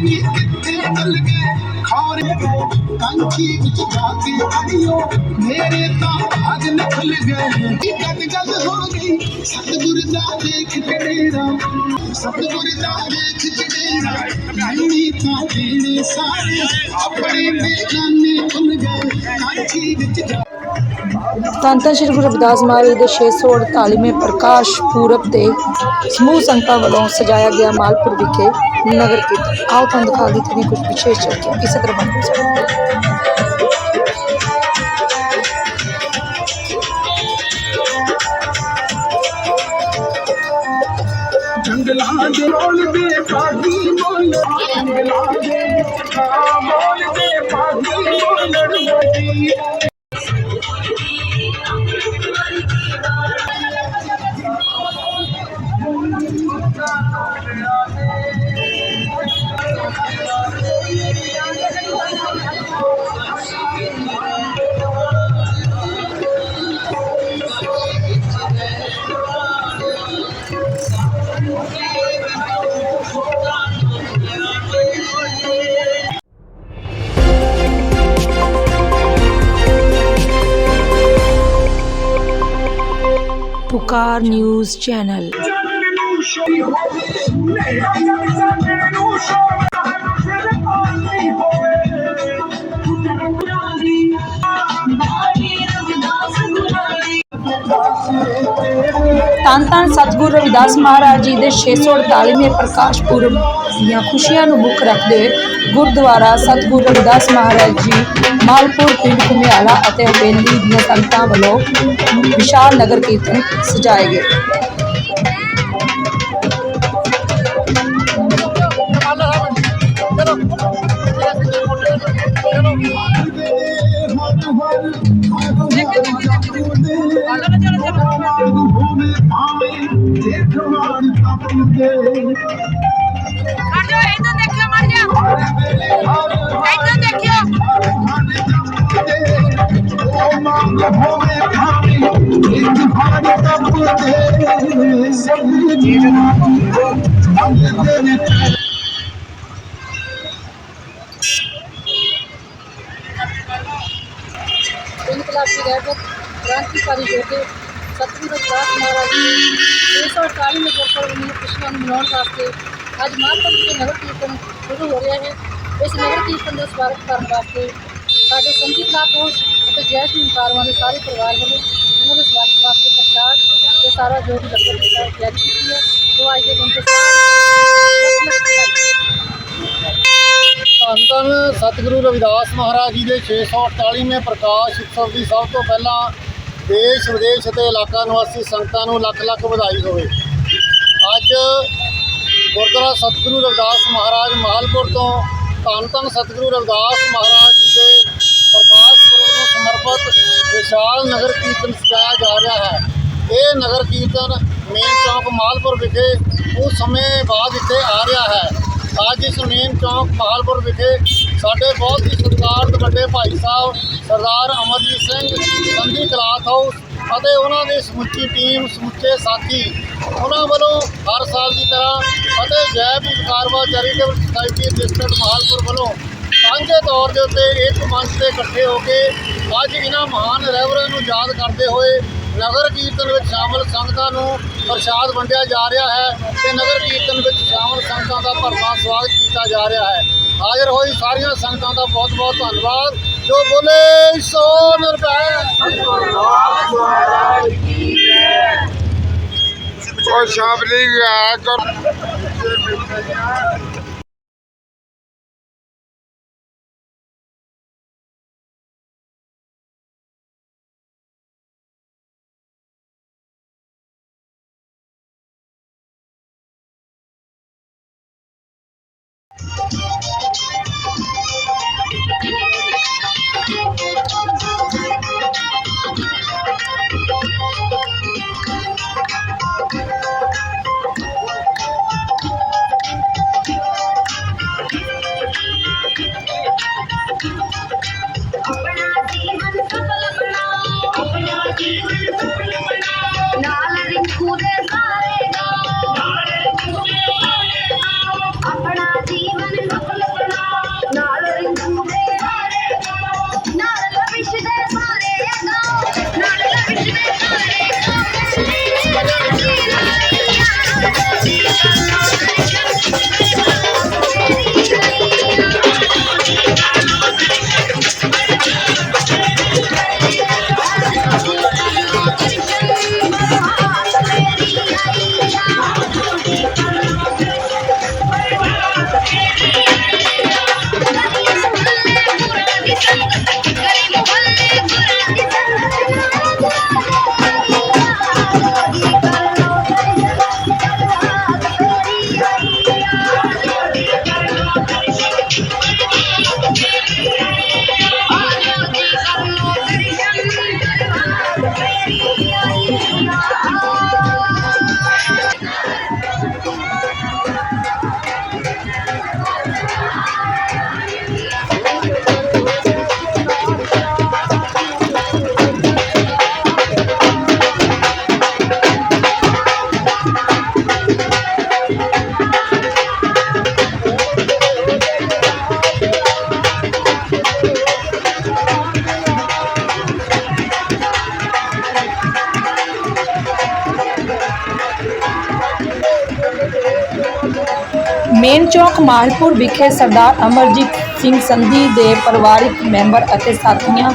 ਨੀ ਕਿੱਥੇ ਚੱਲ ਗਏ, ਖੌਰੇ ਕੰਖੀ ਵਿੱਚ ਜਾ ਕੇ ਅੜਿਓ। ਮੇਰੇ ਤਾਂ ਭਾਗ ਨਿਕਲ ਗਏ ਕੀ ਗੱਲ ਗੱਲ ਹੋ ਗਈ, ਸਤਿਗੁਰ ਦਾ ਦੇਖ ਕੜੇਰਾ ਸਤਿਗੁਰ ਦਾ ਦੇਖ ਕੜੇਰਾ ਨਹੀਂ ਤਾਂ ਦੇਣੇ ਸਾਰੇ। ਆਪਣੇ ਬੇਗਾਨੇ ਭੁੱਲ ਗਏ, ਕੰਖੀ ਵਿੱਚ ਜਾ ਧੰਨ ਸ਼੍ਰੀ ਗੁਰੂ ਰਵਿਦਾਸ ਮਹਾਰਾਜ ਦੇ 648ਵੇਂ ਪ੍ਰਕਾਸ਼ ਪੂਰਬ ਤੇ ਸਮੂਹ ਸੰਗਤਾਂ ਵੱਲੋਂ ਸਜਾਇਆ ਗਿਆ ਮਾਲਪੁਰ ਵਿਖੇ ਨਗਰ ਕੀਰਤਨ। ਆਓ ਤੁਹਾਨੂੰ ਦਿਖਾ ਦਿੱਤੀ ਕੁਝ ਵਿਸ਼ੇਸ਼ ਚਰਚਾ। ਇਸੇ ਤਰ੍ਹਾਂ ਬਣ कार न्यूज़ चैनल ਜਾਣਨ ਧੰਨ ਧੰਨ ਸਤਿਗੁਰੂ ਰਵਿਦਾਸ ਮਹਾਰਾਜ ਜੀ ਦੇ 648ਵੇਂ ਪ੍ਰਕਾਸ਼ ਪੁਰਬ ਦੀਆਂ ਖੁਸ਼ੀਆਂ ਨੂੰ ਮੁੱਖ ਰੱਖਦੇ ਹੋਏ ਗੁਰਦੁਆਰਾ ਸਤਿਗੁਰੂ ਰਵਿਦਾਸ ਮਹਾਰਾਜ ਜੀ, ਮਾਲਪੁਰ ਪਿੰਡ ਘੁਮਿਆਲਾ ਅਤੇ ਹਵੇਲੀ ਦੀਆਂ ਸੰਗਤਾਂ ਵੱਲੋਂ ਵਿਸ਼ਾਲ ਨਗਰ ਕੀਰਤਨ ਸਜਾਏ ਗਏ। Thank ਇਨਕਲਾਬੀ ਰਹਿਬਰ ਕ੍ਰਾਂਤੀਕਾਰੀ ਯੋਧੇ ਸਤਿਗੁਰੂ ਰਵਿਦਾਸ ਮਹਾਰਾਜ ਜੀ 640 ਦੇ ਗੁਰਪੁਰਬ ਨੂੰ ਖੁਸ਼ੀਆਂ ਨੂੰ ਮਨਾਉਣ ਵਾਸਤੇ ਅੱਜ ਮਹਾਂਪੁਰ ਦੇ ਨਗਰ ਕੀਰਤਨ ਸ਼ੁਰੂ ਹੋ ਰਿਹਾ ਹੈ ਇਸ ਨਗਰ ਕੀਰਤਨ ਦਾ ਸਵਾਗਤ ਕਰਨ ਵਾਸਤੇ ਸਾਡੇ ਸੰਗੀਤ ਲਾਪੋਸ ਅਤੇ ਜੈ ਸਿੰਘ ਕਾਰਵਾਂ ਦੇ ਸਾਰੇ ਪਰਿਵਾਰ ਵੱਲੋਂ ਇਹਨਾਂ ਦੇ ਸਵਾਗਤ ਵਾਸਤੇ ਪ੍ਰਸ਼ਾਦ ਤੇ ਸਾਰਾ ਜੋ ਵੀ ਲੰਗਰ ਦੀ ਤਿਆਰੀ ਕੀਤੀ ਹੈ, ਉਹ ਅੱਜ ਦੇ ਦਿਨ ਤੇ ਧੰਨ ਧੰਨ ਸਤਿਗੁਰੂ ਰਵਿਦਾਸ ਮਹਾਰਾਜ ਜੀ ਦੇ 648ਵੇਂ ਪ੍ਰਕਾਸ਼ ਉਤਸਵ ਦੀ ਸਭ ਤੋਂ ਪਹਿਲਾਂ ਦੇਸ਼ ਵਿਦੇਸ਼ ਅਤੇ ਇਲਾਕਾ ਨਿਵਾਸੀ ਸੰਗਤਾਂ ਨੂੰ ਲੱਖ ਲੱਖ ਵਧਾਈ ਹੋਵੇ। ਅੱਜ ਗੁਰਦੁਆਰਾ ਸਤਿਗੁਰੂ ਰਵਿਦਾਸ ਮਹਾਰਾਜ ਮਾਲਪੁਰ ਤੋਂ ਧੰਨ ਧੰਨ ਸਤਿਗੁਰੂ ਰਵਿਦਾਸ ਮਹਾਰਾਜ ਜੀ ਦੇ ਪ੍ਰਕਾਸ਼ ਪੁਰਬ ਨੂੰ ਸਮਰਪਿਤ ਵਿਸ਼ਾਲ ਨਗਰ ਕੀਰਤਨ ਸਜਾਇਆ ਜਾ ਰਿਹਾ ਹੈ। ਇਹ ਨਗਰ ਕੀਰਤਨ ਮੇਨ ਚੌਕ ਮਾਲਪੁਰ ਵਿਖੇ ਉਸ ਸਮੇਂ ਬਾਅਦ ਇੱਥੇ ਆ ਰਿਹਾ ਹੈ। ਅੱਜ ਇਸ ਮੇਨ ਚੌਕ ਮਾਲਪੁਰ ਵਿਖੇ ਸਾਡੇ ਬਹੁਤ ਹੀ ਸਤਿਕਾਰਤ ਵੱਡੇ ਭਾਈ ਸਾਹਿਬ ਸਰਦਾਰ ਅਮਰਜੀਤ ਸਿੰਘ ਸੰਧੀ ਕਲਾਸ ਹਾਊਸ ਅਤੇ ਉਹਨਾਂ ਦੀ ਸਮੁੱਚੀ ਟੀਮ, ਸਮੁੱਚੇ ਸਾਥੀ, ਉਹਨਾਂ ਵੱਲੋਂ ਹਰ ਸਾਲ ਦੀ ਤਰ੍ਹਾਂ ਅਤੇ Jai Bhim Karwa charitable society district Malpur ਵੱਲੋਂ ਸਾਂਝੇ ਤੌਰ ਦੇ ਉੱਤੇ ਇੱਕ ਮੰਚ ਤੇ ਇਕੱਠੇ ਹੋ ਕੇ ਅੱਜ ਇਹਨਾਂ ਮਹਾਨ ਰਹਿਬਰਾਂ ਨੂੰ ਯਾਦ ਕਰਦੇ ਹੋਏ ਨਗਰ ਕੀਰਤਨ ਵਿੱਚ ਸ਼ਾਮਲ ਸੰਗਤਾਂ ਨੂੰ ਪ੍ਰਸ਼ਾਦ ਵੰਡਿਆ ਜਾ ਰਿਹਾ ਹੈ ਤੇ ਨਗਰ ਕੀਰਤਨ ਵਿੱਚ ਸ਼ਾਮਲ ਸੰਗਤਾਂ ਦਾ ਭਰਵਾਂ ਸਵਾਗਤ ਕੀਤਾ ਜਾ ਰਿਹਾ ਹੈ। ਹਾਜ਼ਰ ਹੋਈ ਸਾਰੀਆਂ ਸੰਗਤਾਂ ਦਾ ਬਹੁਤ ਬਹੁਤ ਧੰਨਵਾਦ। ਜੋ ਬੋਲੇ, ਸੋ ਨਿਰਭੈ। ਉਹ ਸ਼ਾਬਲੀ ਆ ਕਰ ਚੌਕ ਮਾਲਪੁਰ ਵਿਖੇ ਸਰਦਾਰ ਅਮਰਜੀਤ ਸਿੰਘ ਸੰਧੀ ਦੇ ਪਰਿਵਾਰਕ ਮੈਂਬਰ ਅਤੇ ਸਾਥੀਆਂ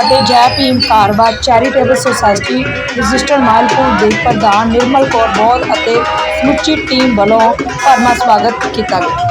ਅਤੇ Jai Bhim Karwa charitable society register Malpur ਦੇ ਪ੍ਰਧਾਨ ਨਿਰਮਲ ਕੌਰ ਬੋਧ ਅਤੇ ਸਮੁੱਚੀ ਟੀਮ ਵੱਲੋਂ ਭਰਮਾ ਸਵਾਗਤ ਕੀਤਾ ਗਿਆ।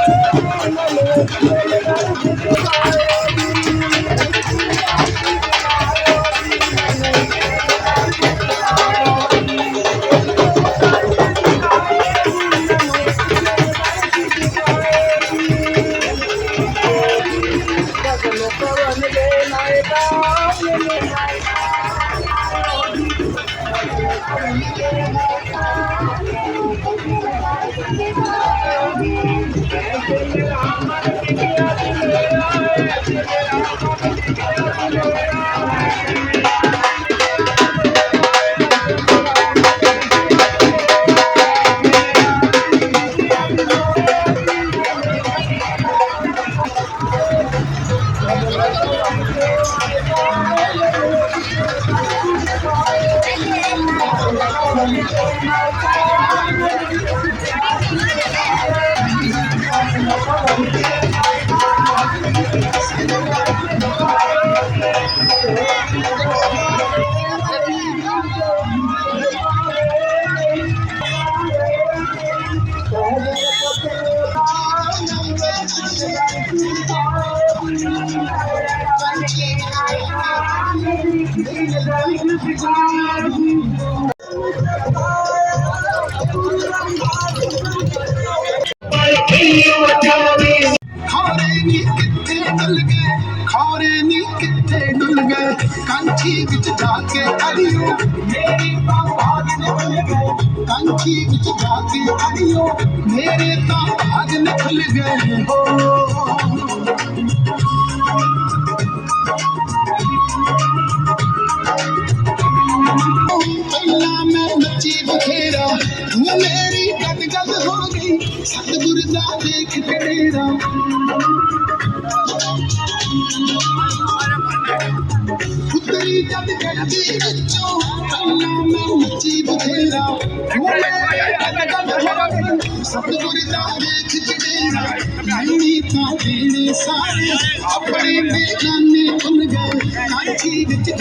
ਵਿੱਚ ਜਾ ਕੇ ਅੜਿਓ ਮੇਰੀ ਤਾਂ ਬਾਗ ਨਿਕਲ ਗਏ ਕੰਠੀ ਵਿੱਚ ਜਾ ਕੇ ਅੜਿਓ ਮੇਰੇ ਤਾਂ ਬਾਗ ਨਿਕਲ ਗਏ ਹੋ ਪਹਿਲਾਂ ਮੈਂ ਨੱਚੀ ਬਥੇਰਾ ਤੂੰ ਮੇਰੀ ਗੱਦ ਗੱਦ ਹੋ ਗਈ। ਸਤਿਗੁਰ ਦਾ ਦੇਖ ਤੇਰਾ ਪੁੱਤਰੀ ਜਦ ਗੱਡੀ ਵਿੱਚੋਂ ਪਹਿਲਾਂ ਬਥੇਰਾ ਸਤਿਗੁਰ ਦਾ ਦੇਖ ਤੇਰਾ ਨਹੀਂ ਤਾਂ ਦੇਣੇ ਸਾਰੇ ਆਪਣੇ ਬੇਗਾਨੇ ਭੁੱਲ ਗਏ ਕਾਂਠੀ ਵਿੱਚ